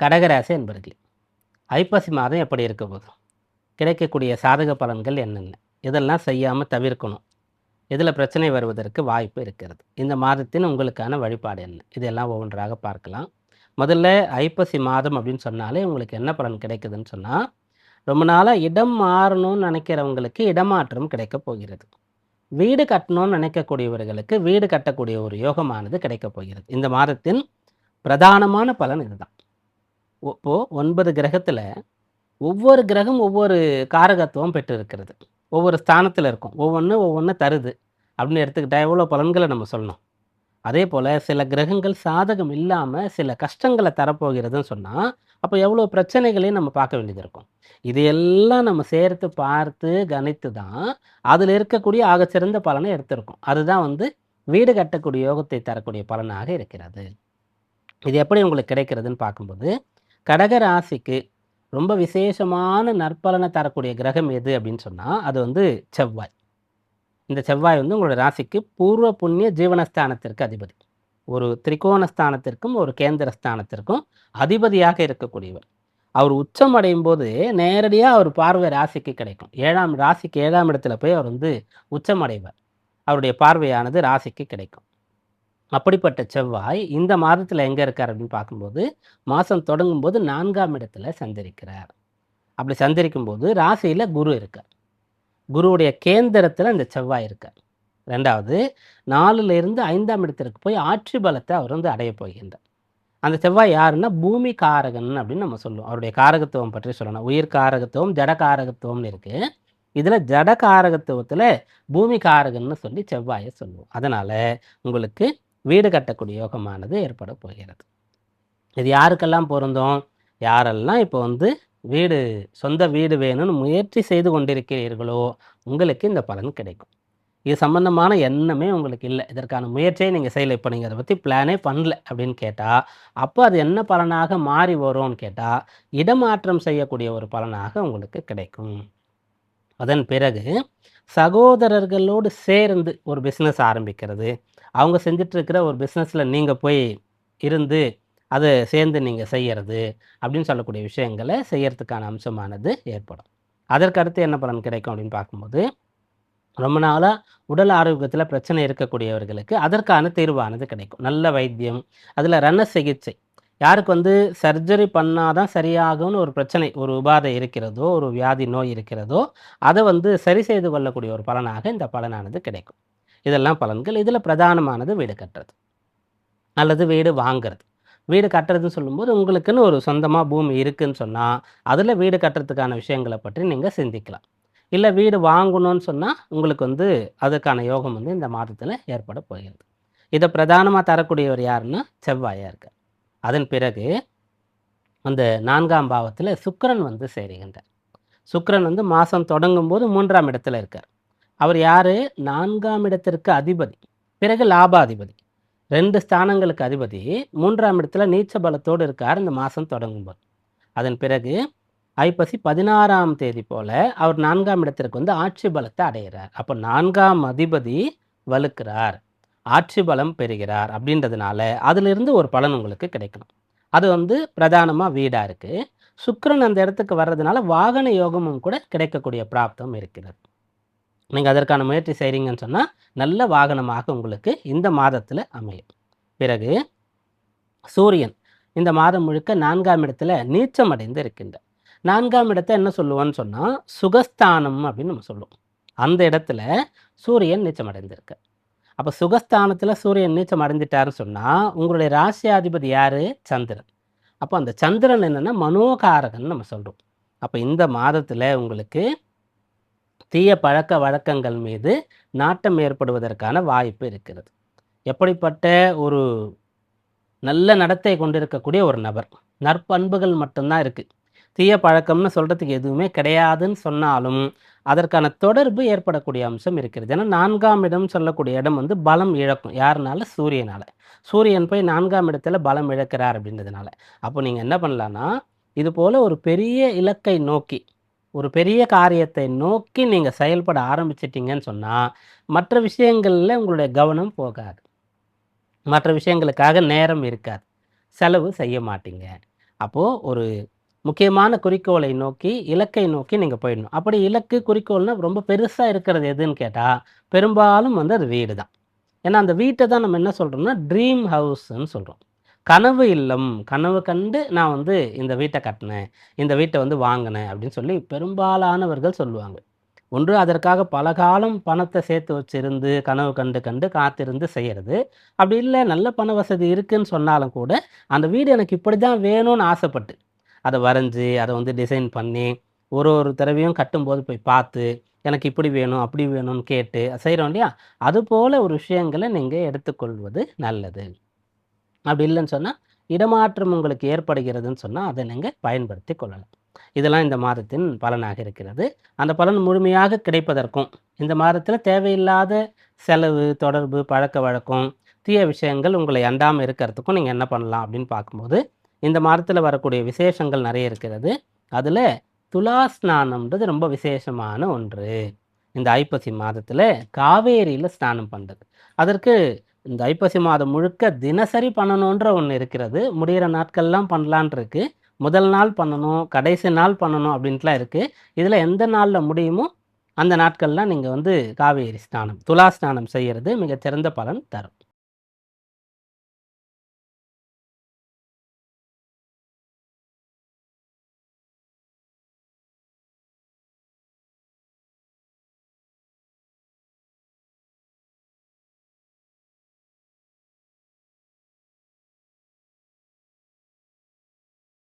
கடகராசி என்பர்களே ஐப்பசி மாதம் எப்படி இருக்க போகுது? கிடைக்கக்கூடிய சாதக பலன்கள் என்னென்ன? இதெல்லாம் செய்யாமல் தவிர்க்கணும். இதில் பிரச்சனை வருவதற்கு வாய்ப்பு இருக்கிறது. இந்த மாதத்தின் உங்களுக்கான வழிபாடு என்ன? இதெல்லாம் ஒவ்வொன்றாக பார்க்கலாம். முதல்ல ஐப்பசி மாதம் அப்படின்னு சொன்னாலே உங்களுக்கு என்ன பலன் கிடைக்குதுன்னு சொன்னால் ரொம்ப நாளாக இடம் மாறணும்னு நினைக்கிறவங்களுக்கு இடமாற்றம் கிடைக்கப் போகிறது. வீடு கட்டணும்னு நினைக்கக்கூடியவர்களுக்கு வீடு கட்டக்கூடிய ஒரு யோகமானது கிடைக்கப் போகிறது. இந்த மாதத்தின் பிரதானமான பலன் இதுதான். இப்போது ஒன்பது கிரகத்தில் ஒவ்வொரு கிரகம் ஒவ்வொரு காரகத்துவம் பெற்று இருக்கிறது ஒவ்வொரு ஸ்தானத்தில் இருக்கும். ஒவ்வொன்று ஒவ்வொன்று தருது. அப்படின்னு எடுத்துக்கிட்டால் எவ்வளோ பலன்களை நம்ம சொல்லணும். அதே போல் சில கிரகங்கள் சாதகம் இல்லாமல் சில கஷ்டங்களை தரப்போகிறதுன்னு சொன்னால் அப்போ எவ்வளோ பிரச்சனைகளையும் நம்ம பார்க்க வேண்டியது இருக்கும். இதையெல்லாம் நம்ம சேர்த்து பார்த்து கணித்து தான் அதில் இருக்கக்கூடிய ஆகச்சிறந்த பலனை எடுத்திருக்கோம். அதுதான் வந்து வீடு கட்டக்கூடிய யோகத்தை தரக்கூடிய பலனாக இருக்கிறது. இது எப்படி உங்களுக்கு கிடைக்கிறதுன்னு பார்க்கும்போது கடக ராசிக்கு ரொம்ப விசேஷமான நற்பலனை தரக்கூடிய கிரகம் எது அப்படின்னு சொன்னால் அது வந்து செவ்வாய். இந்த செவ்வாய் வந்து உங்களோட ராசிக்கு பூர்வ புண்ணிய ஜீவனஸ்தானத்திற்கு அதிபதி. ஒரு திரிகோண ஸ்தானத்திற்கும் ஒரு கேந்திர ஸ்தானத்திற்கும் அதிபதியாக இருக்கக்கூடியவர். அவர் உச்சம் அடையும் போது நேரடியாக அவர் பார்வை ராசிக்கு கிடைக்கும். ஏழாம் ராசிக்கு ஏழாம் இடத்துல போய் அவர் வந்து உச்சம் அடைவார் அவருடைய பார்வையானது ராசிக்கு கிடைக்கும். அப்படிப்பட்ட செவ்வாய் இந்த மாதத்தில் எங்கே இருக்கார் அப்படின்னு பார்க்கும்போது மாதம் தொடங்கும் போது நான்காம் இடத்துல சந்தரிக்கிறார் அப்படி சஞ்சரிக்கும் போது ராசியில் குரு இருக்கார். குருவுடைய கேந்திரத்தில் இந்த செவ்வாய் இருக்கார். ரெண்டாவது நாலுலேருந்து ஐந்தாம் இடத்திற்கு போய் ஆட்சி பலத்தை அவர் வந்து அடைய போகின்றார். அந்த செவ்வாய் யாருன்னா பூமி காரகன் அப்படின்னு நம்ம சொல்லுவோம். அவருடைய காரகத்துவம் பற்றி சொல்லணும். உயிர் காரகத்துவம் ஜட காரகத்துவம்னு இருக்குது இதில் ஜட காரகத்துவத்தில் பூமி காரகன்னு சொல்லி செவ்வாயை சொல்லுவோம். அதனால் உங்களுக்கு வீடு கட்டக்கூடிய யோகமானது ஏற்பட போகிறது. இது யாருக்கெல்லாம் பொருந்தும்? யாரெல்லாம் இப்போ வந்து வீடு சொந்த வீடு வேணும்னு முயற்சி செய்து கொண்டிருக்கிறீர்களோ உங்களுக்கு இந்த பலன் கிடைக்கும். இது சம்பந்தமான எண்ணமே உங்களுக்கு இல்லை. இதற்கான முயற்சியை நீங்கள் செய்யலை. இப்போ நீங்கள் அதை பற்றி பிளானே பண்ணல அப்படின்னு கேட்டால் அப்போ அது என்ன பலனாக மாறி வரும்னு கேட்டால் இடமாற்றம் செய்யக்கூடிய ஒரு பலனாக உங்களுக்கு கிடைக்கும். அதன் பிறகு சகோதரர்களோடு சேர்ந்து ஒரு பிஸ்னஸ் ஆரம்பிக்கிறது. அவங்க செஞ்சிட்ருக்கிற ஒரு பிஸ்னஸில் நீங்கள் போய் இருந்து அதை சேர்ந்து நீங்கள் செய்கிறது அப்படின்னு சொல்லக்கூடிய விஷயங்களை செய்யறதுக்கான அம்சமானது ஏற்படும். அதற்கு அடுத்து என்ன பலன் கிடைக்கும் அப்படின்னு பார்க்கும்போது ரொம்ப நாளாக உடல் ஆரோக்கியத்தில் பிரச்சனை இருக்கக்கூடியவர்களுக்கு அதற்கான தீர்வானது கிடைக்கும். நல்ல வைத்தியம் அதில் ரண சிகிச்சை யாருக்கு வந்து சர்ஜரி பண்ணாதான் சரியாகும்னு ஒரு பிரச்சனை ஒரு உபாதை இருக்கிறதோ ஒரு வியாதி நோய் இருக்கிறதோ அதை வந்து சரி செய்து கொள்ளக்கூடிய ஒரு பலனாக இந்த பலனானது கிடைக்கும். இதெல்லாம் பலன்கள். இதில் பிரதானமானது வீடு கட்டுறது. அல்லது வீடு வாங்கிறது. வீடு கட்டுறதுன்னு சொல்லும்போது உங்களுக்குன்னு ஒரு சொந்தமாக பூமி இருக்குன்னு சொன்னால் அதில் வீடு கட்டுறதுக்கான விஷயங்களை பற்றி நீங்கள் சிந்திக்கலாம். இல்லை வீடு வாங்கணும்னு சொன்னால் உங்களுக்கு வந்து அதுக்கான யோகம் வந்து இந்த மாதத்தில் ஏற்பட போகிறது. இதை பிரதானமாக தரக்கூடியவர் யாருன்னா செவ்வாயாக இருக்கார். அதன் பிறகு அந்த நான்காம் பாவத்தில் சுக்கரன் வந்து சேருகின்றார். சுக்கரன் வந்து மாதம் தொடங்கும் போது மூன்றாம் இடத்துல இருக்கார். அவர் யார்? நான்காம் இடத்திற்கு அதிபதி. பிறகு லாபாதிபதி. ரெண்டு ஸ்தானங்களுக்கு அதிபதி. மூன்றாம் இடத்துல நீச்ச பலத்தோடு இருக்கார் இந்த மாதம் தொடங்கும்போது. அதன் பிறகு ஐப்பசி பதினாறாம் தேதி போல் அவர் நான்காம் இடத்திற்கு வந்து ஆட்சி பலத்தை அடைகிறார். அப்போ நான்காம் அதிபதி வலுக்கிறார். ஆட்சி பலம் பெறுகிறார் அப்படின்றதுனால அதிலிருந்து ஒரு பலன் உங்களுக்கு கிடைக்கணும். அது வந்து பிரதானமாக வீடாக இருக்குது சுக்கரன் அந்த இடத்துக்கு வர்றதுனால வாகன யோகமும் கூட கிடைக்கக்கூடிய பிராப்தம் இருக்கிறது. நீங்கள் அதற்கான முயற்சி செய்கிறீங்கன்னு சொன்னால் நல்ல வாகனமாக உங்களுக்கு இந்த மாதத்தில் அமையும். பிறகு சூரியன் இந்த மாதம் முழுக்க நான்காம் இடத்துல நீச்சம் அடைந்து இருக்கின்றார். நான்காம் இடத்த என்ன சொல்லுவோன்னு சொன்னால் சுகஸ்தானம் அப்படின்னு நம்ம சொல்லுவோம். அந்த இடத்துல சூரியன் நீச்சம் அடைந்திருக்கு அப்போ சுகஸ்தானத்தில் சூரியன் நீச்சம் அடைஞ்சிட்டாருன்னு சொன்னால் உங்களுடைய ராசியாதிபதி யார்? சந்திரன். அப்போ அந்த சந்திரன் என்னென்னா மனோகாரகன் நம்ம சொல்கிறோம் அப்போ இந்த மாதத்தில் உங்களுக்கு தீய பழக்க வழக்கங்கள் மீது நாட்டம் ஏற்படுவதற்கான வாய்ப்பு இருக்கிறது. எப்படிப்பட்ட ஒரு நல்ல நடத்தை கொண்டிருக்கக்கூடிய ஒரு நபர். நற்பண்புகள் மட்டும்தான் இருக்குது தீய பழக்கம்னு சொல்கிறதுக்கு எதுவுமே கிடையாதுன்னு சொன்னாலும் அதற்கான தொடர்பு ஏற்படக்கூடிய அம்சம் இருக்கிறது. ஏன்னா நான்காம் இடம் சொல்லக்கூடிய இடம் வந்து பலம் இழக்கும். யாருனால? சூரியனால். சூரியன் போய் நான்காம் இடத்துல பலம் இழக்கிறார் அப்படின்றதுனால. அப்போ நீங்கள் என்ன பண்ணலான்னா இது போல் ஒரு பெரிய இலக்கை நோக்கி ஒரு பெரிய காரியத்தை நோக்கி நீங்கள் செயல்பட ஆரம்பிச்சிட்டிங்கன்னு சொன்னால் மற்ற விஷயங்களில் உங்களுடைய கவனம் போகாது. மற்ற விஷயங்களுக்காக நேரம் இருக்காது. செலவு செய்ய மாட்டீங்க. அப்போது ஒரு முக்கியமான குறிக்கோளை நோக்கி இலக்கை நோக்கி நீங்கள் போயிடணும். அப்படி இலக்கு குறிக்கோள்னா ரொம்ப பெருசாக இருக்கிறது எதுன்னு கேட்டால் பெரும்பாலும் வந்து அது வீடு தான் ஏன்னா அந்த வீட்டை தான் நம்ம என்ன சொல்கிறோம்னா ட்ரீம் ஹவுஸ்ன்னு சொல்கிறோம் கனவு இல்லம் கனவு கண்டு நான் வந்து இந்த வீட்டை கட்டினேன் இந்த வீட்டை வந்து வாங்கினேன் அப்படின்னு சொல்லி பெரும்பாலானவர்கள் சொல்லுவாங்க. ஒன்று அதற்காக பல காலம் பணத்தை சேர்த்து வச்சிருந்து கனவு கண்டு கண்டு காத்திருந்து செய்கிறது அப்படி இல்லை நல்ல பண வசதி இருக்குன்னு சொன்னாலும் கூட அந்த வீடு எனக்கு இப்படி தான் வேணும்னு ஆசைப்பட்டு அதை வரைஞ்சி அதை வந்து டிசைன் பண்ணி ஒரு ஒரு தடவையும் கட்டும்போது போய் பார்த்து எனக்கு இப்படி வேணும் அப்படி வேணும்னு கேட்டு செய்கிறோம் இல்லையா? அதுபோல் ஒரு விஷயங்களை நீங்கள் எடுத்துக்கொள்வது நல்லது. அப்படி இல்லைன்னு சொன்னால் இடமாற்றம் உங்களுக்கு ஏற்படுகிறதுன்னு சொன்னால் அதை நீங்கள் பயன்படுத்தி கொள்ளலாம். இதெல்லாம் இந்த மாதத்தின் பலனாக இருக்கிறது. அந்த பலன் முழுமையாக கிடைப்பதற்கும் இந்த மாதத்தில் தேவையில்லாத செலவு தொடர்பு பழக்க வழக்கம் தீய விஷயங்கள் உங்களை அண்டாமல் இருக்கிறதுக்கும் நீங்கள் என்ன பண்ணலாம் அப்படின்னு பார்க்கும்போது இந்த மாதத்தில் வரக்கூடிய விசேஷங்கள் நிறைய இருக்கிறது. அதில் துலா ஸ்நானம்ன்றது ரொம்ப விசேஷமான ஒன்று. இந்த ஐப்பசி மாதத்தில் காவேரியில் ஸ்நானம் பண்ணுறது அதற்கு இந்த ஐப்பசி மாதம் முழுக்க தினசரி பண்ணணுன்ற ஒன்று இருக்கிறது. முடிகிற நாட்கள்லாம் பண்ணலான் இருக்கு. முதல் நாள் பண்ணணும் கடைசி நாள் பண்ணணும் அப்படின்ட்டுலாம் இருக்குது இதில் எந்த நாளில் முடியுமோ அந்த நாட்கள்லாம் நீங்கள் வந்து காவேரி ஸ்நானம் துலா ஸ்நானம் செய்கிறது மிகச்சிறந்த பலன் தரும்.